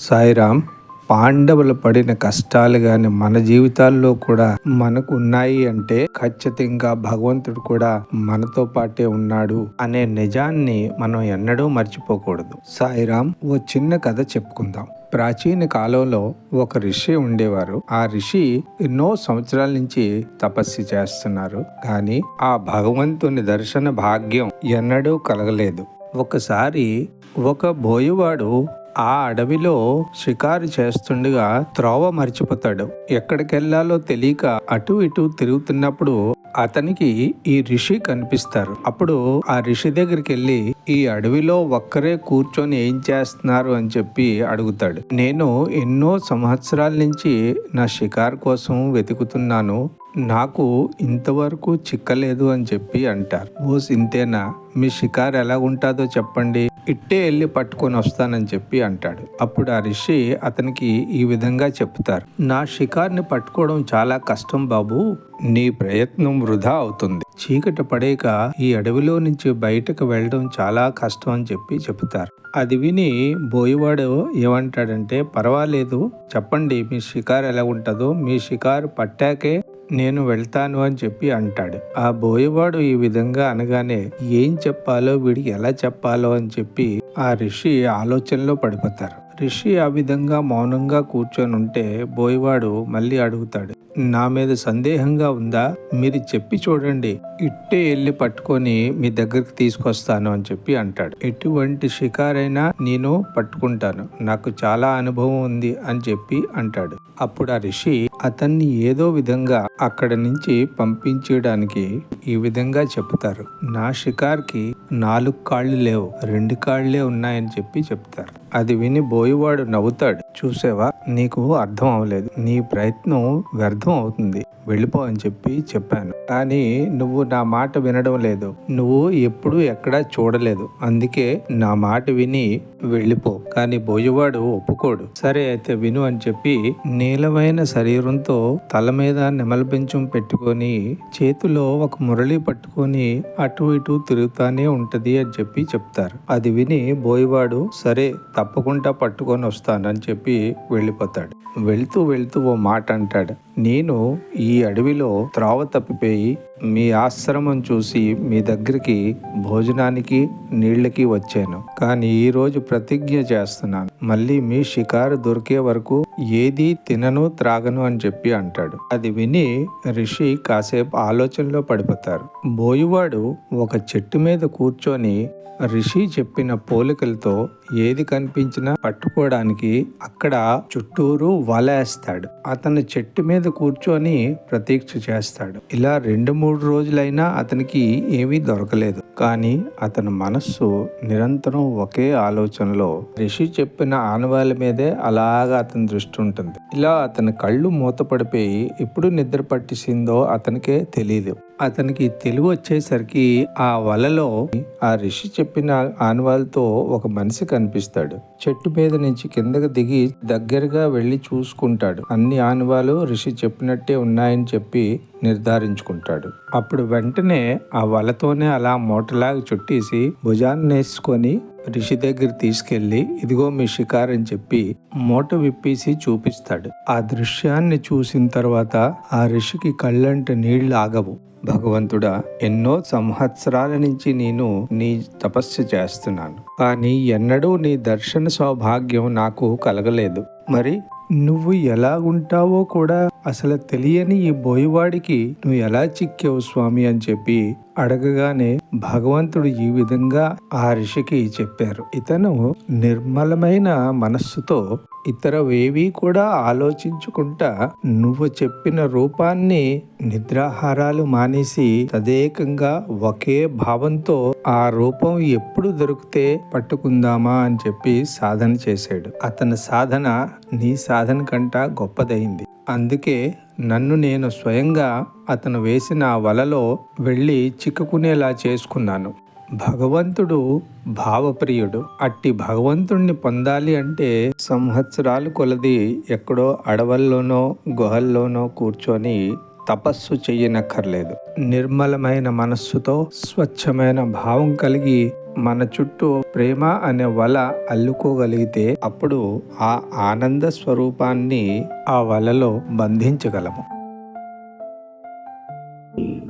సాయిరామ్ పాండవులు పడిన కష్టాలు గాని మన జీవితాల్లో కూడా మనకు ఉన్నాయి అంటే ఖచ్చితంగా భగవంతుడు కూడా మనతో పాటే ఉన్నాడు అనే నిజాన్ని మనం ఎన్నడూ మర్చిపోకూడదు. సాయిరామ్ ఓ చిన్న కథ చెప్పుకుందాం. ప్రాచీన కాలంలో ఒక ఋషి ఉండేవారు. ఆ ఋషి ఎన్నో సంవత్సరాల నుంచి తపస్సు చేస్తున్నారు. కానీ ఆ భగవంతుని దర్శన భాగ్యం ఎన్నడూ కలగలేదు. ఒకసారి ఒక బోయవాడు ఆ అడవిలో షికారు చేస్తుండగా త్రోవ మర్చిపోతాడు. ఎక్కడికెళ్ళాలో తెలియక అటు ఇటు తిరుగుతున్నప్పుడు అతనికి ఈ ఋషి కనిపిస్తారు. అప్పుడు ఆ ఋషి దగ్గరికి వెళ్ళి ఈ అడవిలో ఒక్కరే కూర్చొని ఏం చేస్తున్నారు అని చెప్పి అడుగుతాడు. నేను ఎన్నో సంవత్సరాల నుంచి నా షికార్ కోసం వెతుకుతున్నాను. నాకు ఇంతవరకు చిక్కలేదు అని చెప్పి అంటారు. ఓ సింతేనా మీ షికార్ ఎలా ఉంటుందో చెప్పండి. ఇట్టే వెళ్ళి పట్టుకొని వస్తానని చెప్పి అంటాడు. అప్పుడు ఆ ఋషి అతనికి ఈ విధంగా చెప్తారు. నా షికార్ని పట్టుకోవడం చాలా కష్టం బాబు. నీ ప్రయత్నం వృధా అవుతుంది. చీకటి పడేక ఈ అడవిలో నుంచి బయటకు వెళ్ళడం చాలా కష్టం అని చెప్పి చెప్తారు. అది విని బోయవాడు ఏమంటాడంటే పర్వాలేదు. చెప్పండి మీ షికారు ఎలా ఉంటుందో. మీ షికారు పట్టాకే నేను వెళ్తాను అని చెప్పి అంటాడు. ఆ బోయవాడు ఈ విధంగా అనగానే ఏం చెప్పాలో వీడికి ఎలా చెప్పాలో అని చెప్పి ఆ ఋషి ఆలోచనలో పడిపోతారు. రిషి ఆ విధంగా మౌనంగా కూర్చొని ఉంటే బోయవాడు మళ్ళీ అడుగుతాడు నా మీద సందేహంగా ఉందా? మీరు చెప్పి చూడండి. ఇట్టే వెళ్ళి పట్టుకొని మీ దగ్గరికి తీసుకొస్తాను అని చెప్పి అంటాడు. ఎటువంటి షికారైనా నేను పట్టుకుంటాను. నాకు చాలా అనుభవం ఉంది అని చెప్పి అంటాడు. అప్పుడు ఆ రిషి అతన్ని ఏదో విధంగా అక్కడ నుంచి పంపించడానికి ఈ విధంగా చెప్తారు. నా షికార్కి నాలుగు కాళ్ళు లేవు. రెండు కాళ్ళే ఉన్నాయని చెప్పి చెప్తారు. అది విని బోయివాడు నవ్వుతాడు. చూసేవా? నీకు అర్థం అవ్వలేదు. నీ ప్రయత్నం వ్యర్థం అవుతుంది. వెళ్ళిపో అని చెప్పి చెప్పాను. కానీ నువ్వు నా మాట వినడం లేదు. నువ్వు ఎప్పుడు ఎక్కడా చూడలేదు. అందుకే నా మాట విని వెళ్ళిపో. కానీ బోయవాడు ఒప్పుకోడు. సరే అయితే విను అని చెప్పి నీలమైన శరీరంతో తల మీద నెమలపించం పెట్టుకొని చేతిలో ఒక మురళి పట్టుకొని అటు ఇటు తిరుగుతానే ఉంటది అని చెప్పి చెప్తారు. అది విని బోయవాడు సరే తప్పకుండా పట్టుకొని వస్తానని చెప్పి వెళ్ళిపోతాడు. వెళ్తూ వెళ్తూ ఓ మాట అంటాడు. నేను ఈ అడవిలో త్రావ తప్పిపోయి మీ ఆశ్రమం చూసి మీ దగ్గరికి భోజనానికి నీళ్ళకి వచ్చాను. కానీ ఈరోజు ప్రతిజ్ఞ చేస్తున్నాను. మళ్ళీ మీ షికారు దొరికే వరకు ఏది తినను త్రాగను అని చెప్పి అంటాడు. అది విని ఋషి కాసేపు ఆలోచనలో పడిపోతారు. బోయువాడు ఒక చెట్టు మీద కూర్చొని ఋషి చెప్పిన పోలికలతో ఏది కనిపించినా పట్టుకోవడానికి అక్కడ చుట్టూరు వలేస్తాడు. అతను చెట్టు మీద కూర్చొని ప్రతీక్ష చేస్తాడు. ఇలా రెండు మూడు మూడు రోజులైనా అతనికి ఏమీ దొరకలేదు. కానీ అతని మనస్సు నిరంతరం ఒకే ఆలోచనలో రిషి చెప్పిన ఆనవాళ్ళ మీదే అలాగా అతని దృష్టి ఉంటుంది. ఇలా అతని కళ్ళు మూతపడిపోయి ఎప్పుడు నిద్ర పట్టిసిందో అతనికే తెలియదు అతనికి తెలివి వచ్చేసరికి ఆ వలలో ఆ రిషి చెప్పిన ఆనవాళ్ళతో ఒక మనిషి కనిపిస్తాడు. చెట్టు మీద నుంచి కిందకి దిగి దగ్గరగా వెళ్ళి చూసుకుంటాడు. అన్ని ఆనవాలు రిషి చెప్పినట్టే ఉన్నాయని చెప్పి నిర్ధారించుకుంటాడు. అప్పుడు వెంటనే ఆ వలతోనే అలా మూటలాగా చుట్టేసి భుజాన్ని వేసుకొని ఋషి దగ్గర తీసుకెళ్ళి ఇదిగో మీ షికార్ అని చెప్పి మూట విప్పేసి చూపిస్తాడు. ఆ దృశ్యాన్ని చూసిన తర్వాత ఆ ఋషికి కళ్ళంట నీళ్ళు ఆగవు. భగవంతుడా ఎన్నో సంవత్సరాల నుంచి నేను నీ తపస్సు చేస్తున్నాను. కానీ ఎన్నడూ నీ దర్శన సౌభాగ్యం నాకు కలగలేదు. మరి నువ్వు ఎలా ఉంటావో కూడా అసలు తెలియని ఈ బోయవాడికి నువ్వు ఎలా చిక్కావు స్వామి అని చెప్పి అడగగానే భగవంతుడు ఈ విధంగా ఆ ఋషికి చెప్పారు. ఇతను నిర్మలమైన మనస్సుతో ఇతరవేవీ కూడా ఆలోచించుకుంటా నువ్వు చెప్పిన రూపాన్ని నిద్రాహారాలు మానేసి తదేకంగా ఒకే భావంతో ఆ రూపం ఎప్పుడు దొరికితే పట్టుకుందామా అని చెప్పి సాధన చేశాడు. అతని సాధన నీ సాధన కంట గొప్పదైంది. అందుకే నన్ను నేను స్వయంగా అతను వేసిన వలలో వెళ్ళి చిక్కుకునేలా చేసుకున్నాను. భగవంతుడు భావప్రియుడు. అట్టి భగవంతుణ్ణి పొందాలి అంటే సంవత్సరాలు కొలది ఎక్కడో అడవల్లోనో గుహల్లోనో కూర్చొని తపస్సు చెయ్యనక్కర్లేదు. నిర్మలమైన మనస్సుతో స్వచ్ఛమైన భావం కలిగి మన చుట్టూ ప్రేమ అనే వల అల్లుకోగలిగితే అప్పుడు ఆ ఆనంద స్వరూపాన్ని ఆ వలలో బంధించగలము.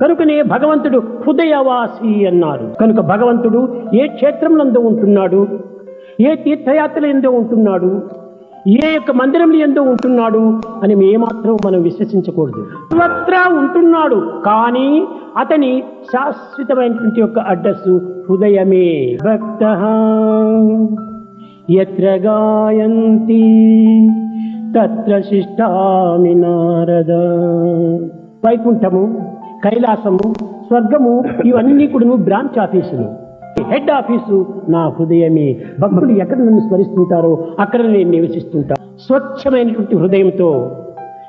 కనుకనే భగవంతుడు హృదయవాసి అన్నారు. కనుక భగవంతుడు ఏ క్షేత్రంలో ఉంటున్నాడు? ఏ తీర్థయాత్రలు ఎందో ఉంటున్నాడు? ఏ యొక్క మందిరంలో ఎందో ఉంటున్నాడు అని ఏమాత్రం మనం విశ్వసించకూడదు. సర్వత్రా ఉంటున్నాడు కానీ అతని శాశ్వతమైనటువంటి యొక్క అడ్రస్ హృదయమే. భక్త ఎత్ర గాయంతి తత్ర శిష్టామి నారద. వైకుంఠము కైలాసము స్వర్గము ఇవన్నీ కూడా బ్రాంచ్ ఆఫీసులు హెడ్ ఆఫీసు నా హృదయమే. భక్తులు ఎక్కడ నన్ను స్మరిస్తుంటారో అక్కడ నేను నివసిస్తుంటా. స్వచ్ఛమైనటువంటి హృదయంతో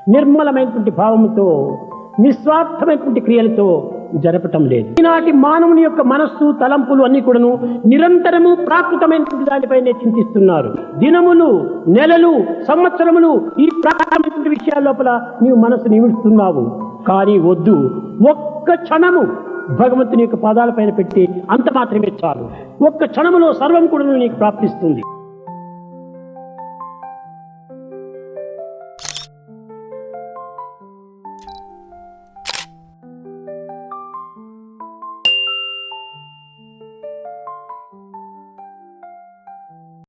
నిర్మలమైనటువంటి భావంతో నిస్వార్థమైనటువంటి క్రియలతో జరపటం లేదు. ఈనాటి మానవుని యొక్క మనస్సు తలంపులు అన్ని కూడాను నిరంతరము ప్రాకృతమైనటువంటి దానిపైనే చింతిస్తున్నారు. దినములు నెలలు సంవత్సరములు ఈ ప్రాకృతమైనటువంటి విషయాల లోపల నీవు మనసు నిమిడుస్తున్నావు కానీ వద్దు. ఒక్క క్షణము భగవంతుని యొక్క పాదాలపైన పెట్టి అంత మాత్రమే చాలు. ఒక్క క్షణములో సర్వం కూడా నీకు ప్రాప్తిస్తుంది.